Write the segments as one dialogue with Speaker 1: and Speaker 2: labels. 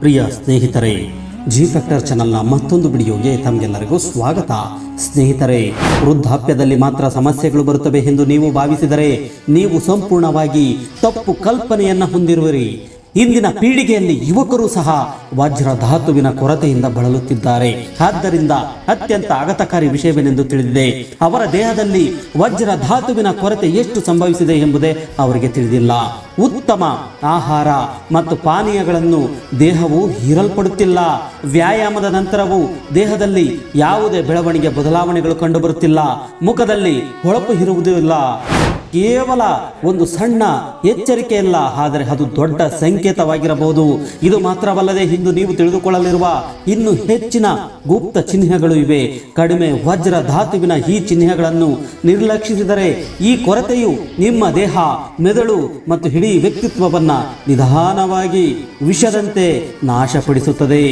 Speaker 1: ಪ್ರಿಯ ಸ್ನೇಹಿತರೆ G factor ಚಾನಲ್ನ ಮತ್ತೊಂದು ವಿಡಿಯೋಗೆ ತಮಗೆಲ್ಲರಿಗೂ ಸ್ವಾಗತ. ಸ್ನೇಹಿತರೆ, ವೃದ್ಧಾಪ್ಯದಲ್ಲಿ ಮಾತ್ರ ಸಮಸ್ಯೆಗಳು ಬರುತ್ತವೆ ಎಂದು ನೀವು ಭಾವಿಸಿದರೆ ನೀವು ಸಂಪೂರ್ಣವಾಗಿ ತಪ್ಪು ಕಲ್ಪನೆಯನ್ನು ಹೊಂದಿರುವಿರಿ. ಇಂದಿನ ಪೀಳಿಗೆಯಲ್ಲಿ ಯುವಕರು ಸಹ ವಜ್ರ ಧಾತುವಿನ ಕೊರತೆಯಿಂದ ಬಳಲುತ್ತಿದ್ದಾರೆ. ಆದ್ದರಿಂದ ಅತ್ಯಂತ ಆಘಾತಕಾರಿ ವಿಷಯವೇನೆಂದು ತಿಳಿದಿದೆ. ಅವರ ದೇಹದಲ್ಲಿ ವಜ್ರ ಧಾತುವಿನ ಕೊರತೆ ಎಷ್ಟು ಸಂಭವಿಸಿದೆ ಎಂಬುದೇ ಅವರಿಗೆ ತಿಳಿದಿಲ್ಲ. ಉತ್ತಮ ಆಹಾರ ಮತ್ತು ಪಾನೀಯಗಳನ್ನು ದೇಹವು ಹೀರಲ್ಪಡುತ್ತಿಲ್ಲ. ವ್ಯಾಯಾಮದ ನಂತರವೂ ದೇಹದಲ್ಲಿ ಯಾವುದೇ ಬೆಳವಣಿಗೆ ಬದಲಾವಣೆಗಳು ಕಂಡುಬರುತ್ತಿಲ್ಲ. ಮುಖದಲ್ಲಿ ಹೊಳಪು ಇರುವುದಿಲ್ಲ. ಕೇವಲ ಒಂದು ಸಣ್ಣ ಎಚ್ಚರಿಕೆಯಲ್ಲ, ಆದರೆ ಅದು ದೊಡ್ಡ ಸಂಕೇತವಾಗಿರಬಹುದು. ಇದು ಮಾತ್ರವಲ್ಲದೆ ಇಂದು ನೀವು ತಿಳಿದುಕೊಳ್ಳಲಿರುವ ಇನ್ನು ಹೆಚ್ಚಿನ ಗುಪ್ತ ಚಿಹ್ನೆಗಳು ಇವೆ. ಕಡಿಮೆ ವಜ್ರ ಧಾತುವಿನ ಈ ಚಿಹ್ನೆಗಳನ್ನು ನಿರ್ಲಕ್ಷಿಸಿದರೆ ಈ ಕೊರತೆಯು ನಿಮ್ಮ ದೇಹ, ಮೆದುಳು ಮತ್ತು ಇಡೀ ವ್ಯಕ್ತಿತ್ವವನ್ನ ನಿಧಾನವಾಗಿ ವಿಷದಂತೆ ನಾಶಪಡಿಸುತ್ತದೆ.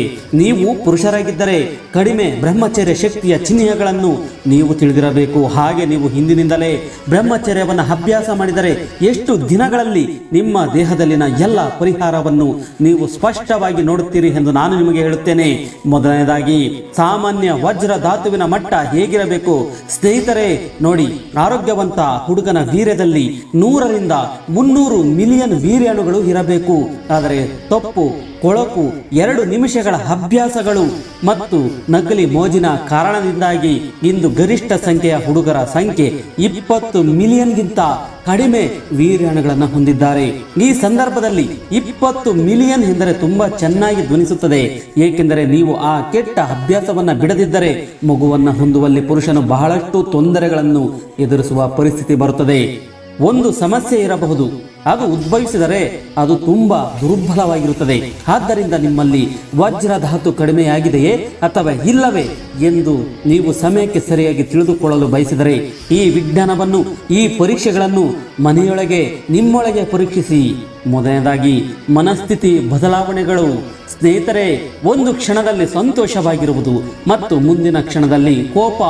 Speaker 1: ನೀವು ಪುರುಷರಾಗಿದ್ದರೆ ಕಡಿಮೆ ಬ್ರಹ್ಮಚರ್ಯ ಶಕ್ತಿಯ ಚಿಹ್ನೆಗಳನ್ನು ನೀವು ತಿಳಿದಿರಬೇಕು. ಹಾಗೆ ನೀವು ಹಿಂದಿನಿಂದಲೇ ಬ್ರಹ್ಮಚರ್ಯವನ್ನು ಅಭ್ಯಾಸ ಮಾಡಿದರೆ ಎಷ್ಟು ದಿನಗಳಲ್ಲಿ ನಿಮ್ಮ ದೇಹದಲ್ಲಿನ ಎಲ್ಲ ಪರಿಹಾರವನ್ನು ನೀವು ಸ್ಪಷ್ಟವಾಗಿ ನೋಡುತ್ತೀರಿ ಎಂದು ನಾನು ನಿಮಗೆ ಹೇಳುತ್ತೇನೆ. ಮೊದಲನೇದಾಗಿ, ಸಾಮಾನ್ಯ ವಜ್ರ ಧಾತುವಿನ ಮಟ್ಟ ಹೇಗಿರಬೇಕು? ಸ್ನೇಹಿತರೆ, ನೋಡಿ, ಆರೋಗ್ಯವಂತ ಹುಡುಗನ ವೀರ್ಯದಲ್ಲಿ ನೂರರಿಂದ ಮುನ್ನೂರು ಮಿಲಿಯನ್ ವೀರ್ಯಾಣುಗಳು ಇರಬೇಕು. ಆದರೆ ತಪ್ಪು ಕೊಳಕು ಎರಡು ನಿಮಿಷಗಳ ಅಭ್ಯಾಸಗಳು ಮತ್ತು ನಕಲಿ ಮೋಜಿನ ಕಾರಣದಿಂದಾಗಿ ಇಂದು ಗರಿಷ್ಠ ಸಂಖ್ಯೆಯ ಹುಡುಗರ ಸಂಖ್ಯೆ ಇಪ್ಪತ್ತು ಮಿಲಿಯನ್ಗಿಂತ ಕಡಿಮೆ ವೀರ್ಯಾಣಗಳನ್ನು ಹೊಂದಿದ್ದಾರೆ. ಈ ಸಂದರ್ಭದಲ್ಲಿ ಇಪ್ಪತ್ತು ಮಿಲಿಯನ್ ಎಂದರೆ ತುಂಬಾ ಚೆನ್ನಾಗಿ ಧ್ವನಿಸುತ್ತದೆ. ಏಕೆಂದರೆ ನೀವು ಆ ಕೆಟ್ಟ ಅಭ್ಯಾಸವನ್ನ ಬಿಡದಿದ್ದರೆ ಮಗುವನ್ನ ಹೊಂದುವಲ್ಲಿ ಪುರುಷನು ಬಹಳಷ್ಟು ತೊಂದರೆಗಳನ್ನು ಎದುರಿಸುವ ಪರಿಸ್ಥಿತಿ ಬರುತ್ತದೆ. ಒಂದು ಸಮಸ್ಯೆ ಇರಬಹುದು. ಅದು ಉದ್ಭವಿಸಿದರೆ ಅದು ತುಂಬಾ ದುರ್ಬಲವಾಗಿರುತ್ತದೆ. ಆದ್ದರಿಂದ ನಿಮ್ಮಲ್ಲಿ ವಜ್ರ ಧಾತು ಕಡಿಮೆಯಾಗಿದೆಯೇ ಅಥವಾ ಇಲ್ಲವೇ ಎಂದು ನೀವು ಸಮಯಕ್ಕೆ ಸರಿಯಾಗಿ ತಿಳಿದುಕೊಳ್ಳಲು ಬಯಸಿದರೆ ಈ ವಿಜ್ಞಾನವನ್ನು, ಈ ಪರೀಕ್ಷೆಗಳನ್ನು ಮನೆಯೊಳಗೆ, ನಿಮ್ಮೊಳಗೆ ಪರೀಕ್ಷಿಸಿ. ಮೊದಲನೇದಾಗಿ, ಮನಸ್ಥಿತಿ ಬದಲಾವಣೆಗಳು. ಸ್ನೇಹಿತರೆ, ಒಂದು ಕ್ಷಣದಲ್ಲಿ ಸಂತೋಷವಾಗಿರುವುದು ಮತ್ತು ಮುಂದಿನ ಕ್ಷಣದಲ್ಲಿ ಕೋಪ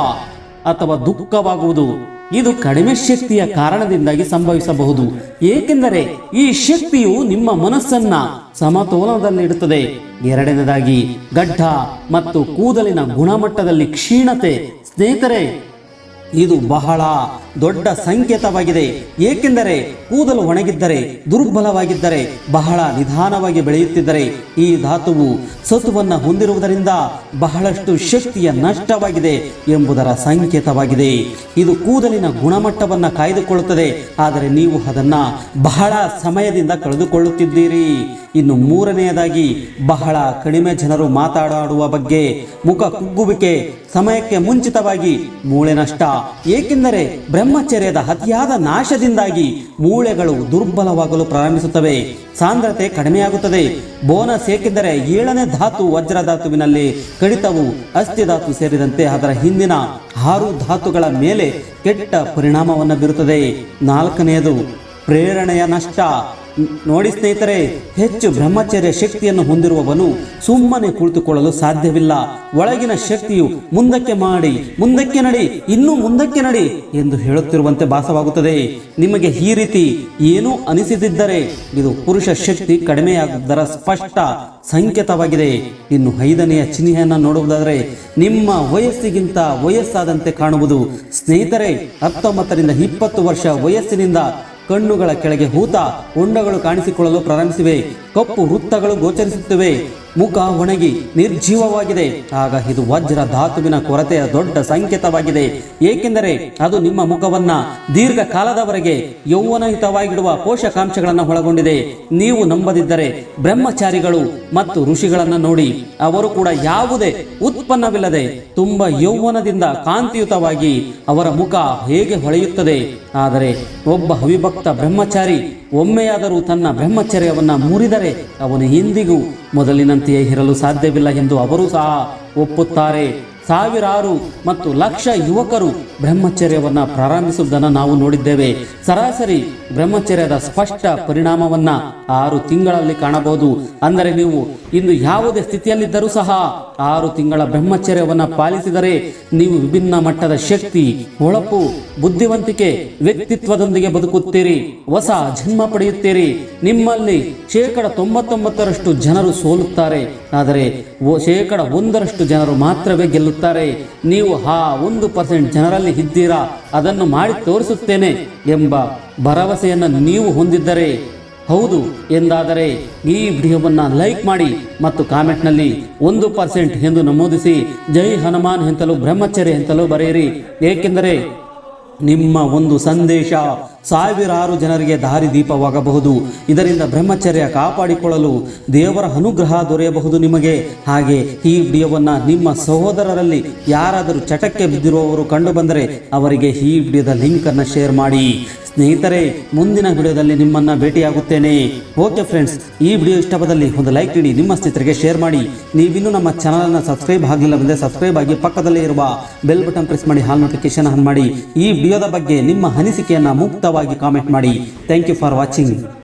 Speaker 1: ಅಥವಾ ದುಃಖವಾಗುವುದು. ಇದು ಕಡಿಮೆ ಶಕ್ತಿಯ ಕಾರಣದಿಂದಾಗಿ ಸಂಭವಿಸಬಹುದು. ಏಕೆಂದರೆ ಈ ಶಕ್ತಿಯು ನಿಮ್ಮ ಮನಸ್ಸನ್ನ ಸಮತೋಲನದಲ್ಲಿಡುತ್ತದೆ. ಎರಡನೇದಾಗಿ, ಗಡ್ಡ ಮತ್ತು ಕೂದಲಿನ ಗುಣಮಟ್ಟದಲ್ಲಿ ಕ್ಷೀಣತೆ, ಸ್ನೇಹಿತರೆ, ಇದು ಬಹಳ ದೊಡ್ಡ ಸಂಕೇತವಾಗಿದೆ. ಏಕೆಂದರೆ ಕೂದಲು ಒಣಗಿದ್ದರೆ, ದುರ್ಬಲವಾಗಿದ್ದರೆ, ಬಹಳ ನಿಧಾನವಾಗಿ ಬೆಳೆಯುತ್ತಿದ್ದರೆ ಈ ಧಾತುವು ಸತುವನ್ನು ಹೊಂದಿರುವುದರಿಂದ ಬಹಳಷ್ಟು ಶಕ್ತಿಯ ನಷ್ಟವಾಗಿದೆ ಎಂಬುದರ ಸಂಕೇತವಾಗಿದೆ. ಇದು ಕೂದಲಿನ ಗುಣಮಟ್ಟವನ್ನು ಕಾಯ್ದುಕೊಳ್ಳುತ್ತದೆ. ಆದರೆ ನೀವು ಅದನ್ನ ಬಹಳ ಸಮಯದಿಂದ ಕಳೆದುಕೊಳ್ಳುತ್ತಿದ್ದೀರಿ. ಇನ್ನು ಮೂರನೆಯದಾಗಿ ಬಹಳ ಕಡಿಮೆ ಜನರು ಮಾತಾಡುವ ಬಗ್ಗೆ ಮುಖ ಕುಗ್ಗುವಿಕೆ, ಸಮಯಕ್ಕೆ ಮುಂಚಿತವಾಗಿ ಮೂಳೆ ನಷ್ಟ. ಏಕೆಂದರೆ ಬ್ರಹ್ಮಚರ್ಯದ ಅತಿಯಾದ ನಾಶದಿಂದಾಗಿ ಮೂಳೆಗಳು ದುರ್ಬಲವಾಗಲು ಪ್ರಾರಂಭಿಸುತ್ತವೆ. ಸಾಂದ್ರತೆ ಕಡಿಮೆಯಾಗುತ್ತದೆ. ಬೋನಸ್ ಏಕೆಂದರೆ ಏಳನೇ ಧಾತು ವಜ್ರ ಧಾತುವಿನಲ್ಲಿ ಕಡಿತವು ಅಸ್ಥಿ ಧಾತು ಸೇರಿದಂತೆ ಅದರ ಹಿಂದಿನ ಆರು ಧಾತುಗಳ ಮೇಲೆ ಕೆಟ್ಟ ಪರಿಣಾಮವನ್ನು ಬೀರುತ್ತದೆ. ನಾಲ್ಕನೆಯದು ಪ್ರೇರಣೆಯ ನಷ್ಟ. ನೋಡಿ ಸ್ನೇಹಿತರೆ, ಹೆಚ್ಚು ಬ್ರಹ್ಮಚರ್ಯ ಶಕ್ತಿಯನ್ನು ಹೊಂದಿರುವವನು ಸುಮ್ಮನೆ ಕುಳಿತುಕೊಳ್ಳಲು ಸಾಧ್ಯವಿಲ್ಲ. ಒಳಗಿನ ಶಕ್ತಿಯು ಮುಂದಕ್ಕೆ ಮಾಡಿ, ಮುಂದಕ್ಕೆ ನಡಿ, ಇನ್ನೂ ಮುಂದಕ್ಕೆ ನಡಿ ಎಂದು ಹೇಳುತ್ತಿರುವಂತೆ ಭಾಸವಾಗುತ್ತದೆ. ನಿಮಗೆ ಈ ರೀತಿ ಏನೂ ಅನಿಸಿದಿದ್ದರೆ ಇದು ಪುರುಷ ಶಕ್ತಿ ಕಡಿಮೆಯಾಗುವುದರ ಸ್ಪಷ್ಟ ಸಂಕೇತವಾಗಿದೆ. ಇನ್ನು ಐದನೆಯ ಚಿಹ್ನೆಯನ್ನು ನೋಡುವುದಾದರೆ, ನಿಮ್ಮ ವಯಸ್ಸಿಗಿಂತ ವಯಸ್ಸಾದಂತೆ ಕಾಣುವುದು. ಸ್ನೇಹಿತರೆ, ಹತ್ತೊಂಬತ್ತರಿಂದ ಇಪ್ಪತ್ತು ವರ್ಷ ವಯಸ್ಸಿನಿಂದ ಕಣ್ಣುಗಳ ಕೆಳಗೆ ಹೂತ ಉಂಡಗಳು ಕಾಣಿಸಿಕೊಳ್ಳಲು ಪ್ರಾರಂಭಿಸಿವೆ. ಕಪ್ಪು ವೃತ್ತಗಳು ಗೋಚರಿಸುತ್ತಿವೆ. ಮುಖ ಒಣಗಿ ನಿರ್ಜೀವವಾಗಿದೆ. ಆಗ ಇದು ವಜ್ರ ಧಾತುವಿನ ಕೊರತೆಯ ದೊಡ್ಡ ಸಂಕೇತವಾಗಿದೆ. ಏಕೆಂದರೆ ಅದು ನಿಮ್ಮ ಮುಖವನ್ನ ದೀರ್ಘ ಕಾಲದವರೆಗೆ ಯೌವನಯುತವಾಗಿಡುವ ಪೋಷಕಾಂಶಗಳನ್ನು ಒಳಗೊಂಡಿದೆ. ನೀವು ನಂಬದಿದ್ದರೆ ಬ್ರಹ್ಮಚಾರಿಗಳು ಮತ್ತು ಋಷಿಗಳನ್ನು ನೋಡಿ, ಅವರು ಕೂಡ ಯಾವುದೇ ಉತ್ಪನ್ನವಿಲ್ಲದೆ ತುಂಬಾ ಯೌವನದಿಂದ ಕಾಂತಿಯುತವಾಗಿ ಅವರ ಮುಖ ಹೇಗೆ ಹೊಳೆಯುತ್ತದೆ. ಆದರೆ ಒಬ್ಬ ಅವಿಭಕ್ತ ಬ್ರಹ್ಮಚಾರಿ ಒಮ್ಮೆಯಾದರೂ ತನ್ನ ಬ್ರಹ್ಮಚರ್ಯವನ್ನು ಮುರಿದರೆ ಅವನು ಎಂದಿಗೂ ಮೊದಲಿನಂತೆಯೇ ಇರಲು ಸಾಧ್ಯವಿಲ್ಲ ಎಂದು ಅವರು ಸಹ ಒಪ್ಪುತ್ತಾರೆ. ಸಾವಿರಾರು ಮತ್ತು ಲಕ್ಷ ಯುವಕರು ಬ್ರಹ್ಮಚರ್ಯವನ್ನು ಪ್ರಾರಂಭಿಸುವುದನ್ನು ನಾವು ನೋಡಿದ್ದೇವೆ. ಸರಾಸರಿ ಬ್ರಹ್ಮಚರ್ಯದ ಸ್ಪಷ್ಟ ಪರಿಣಾಮವನ್ನ ಆರು ತಿಂಗಳಲ್ಲಿ ಕಾಣಬಹುದು. ಅಂದರೆ ನೀವು ಇಂದು ಯಾವುದೇ ಸ್ಥಿತಿಯಲ್ಲಿದ್ದರೂ ಸಹ ಆರು ತಿಂಗಳ ಬ್ರಹ್ಮಚರ್ಯವನ್ನು ಪಾಲಿಸಿದರೆ ನೀವು ವಿಭಿನ್ನ ಮಟ್ಟದ ಶಕ್ತಿ ಹೊಳಪು ಬುದ್ಧಿವಂತಿಕೆ, ವ್ಯಕ್ತಿತ್ವದೊಂದಿಗೆ ಬದುಕುತ್ತೀರಿ. ಹೊಸ ಜನ್ಮ ಪಡೆಯುತ್ತೀರಿ. ನಿಮ್ಮಲ್ಲಿ ಶೇಕಡ ತೊಂಬತ್ತೊಂಬತ್ತರಷ್ಟು ಜನರು ಸೋಲುತ್ತಾರೆ. ಆದರೆ ಶೇಕಡ ಒಂದರಷ್ಟು ಜನರು ಮಾತ್ರವೇ ಗೆಲ್ಲುತ್ತಾರೆ. ನೀವು ಆ ಒಂದು ಪರ್ಸೆಂಟ್ ಜನರಲ್ಲಿ ಇದ್ದೀರಾ, ಅದನ್ನು ಮಾಡಿ ತೋರಿಸುತ್ತೇನೆ ಎಂಬ ಭರವಸೆಯನ್ನು ನೀವು ಹೊಂದಿದ್ದರೆ ಹೌದು ಎಂದಾದರೆ ಈ ವಿಡಿಯೋವನ್ನು ಲೈಕ್ ಮಾಡಿ ಮತ್ತು ಕಾಮೆಂಟ್ನಲ್ಲಿ ಒಂದು ಪರ್ಸೆಂಟ್ ಎಂದು ನಮೂದಿಸಿ, ಜೈ ಹನುಮಾನ್ ಎಂತಲೂ ಬ್ರಹ್ಮಚರ್ಯ ಎಂತಲೂ ಬರೆಯಿರಿ. ಏಕೆಂದರೆ ನಿಮ್ಮ ಒಂದು ಸಂದೇಶ ಸಾವಿರಾರು ಜನರಿಗೆ ದಾರಿ ದೀಪವಾಗಬಹುದು. ಇದರಿಂದ ಬ್ರಹ್ಮಚರ್ಯ ಕಾಪಾಡಿಕೊಳ್ಳಲು ದೇವರ ಅನುಗ್ರಹ ದೊರೆಯಬಹುದು ನಿಮಗೆ. ಹಾಗೆ ಈ ವಿಡಿಯೋವನ್ನು ನಿಮ್ಮ ಸಹೋದರರಲ್ಲಿ ಯಾರಾದರೂ ಚಟಕ್ಕೆ ಬಿದ್ದಿರುವವರು ಕಂಡು ಬಂದರೆ ಅವರಿಗೆ ಈ ವಿಡಿಯೋದ ಲಿಂಕನ್ನು ಶೇರ್ ಮಾಡಿ. ಸ್ನೇಹಿತರೆ, ಮುಂದಿನ ವಿಡಿಯೋದಲ್ಲಿ ನಿಮ್ಮನ್ನ ಭೇಟಿಯಾಗುತ್ತೇನೆ. ಓಕೆ ಫ್ರೆಂಡ್ಸ್ ಈ ವಿಡಿಯೋ ಇಷ್ಟಪದಲ್ಲಿ ಒಂದು ಲೈಕ್ ನೀಡಿ, ನಿಮ್ಮ ಸ್ನೇಹಿತರಿಗೆ ಶೇರ್ ಮಾಡಿ. ನೀವಿನ್ನೂ ನಮ್ಮ ಚಾನಲನ್ನು ಸಬ್ಸ್ಕ್ರೈಬ್ ಆಗಿಲ್ಲ ಬಂದರೆ ಸಬ್ಸ್ಕ್ರೈಬ್ ಆಗಿ ಪಕ್ಕದಲ್ಲೇ ಇರುವ ಬೆಲ್ ಬಟನ್ ಪ್ರೆಸ್ ಮಾಡಿ ಹಾಲ್ ನೋಟಿಫಿಕೇಶನ್ ಆನ್ ಮಾಡಿ. ಈ ವಿಡಿಯೋದ ಬಗ್ಗೆ ನಿಮ್ಮ ಅನಿಸಿಕೆಯನ್ನು ಮುಕ್ತವಾಗಿ ಕಾಮೆಂಟ್ ಮಾಡಿ. Thank you for watching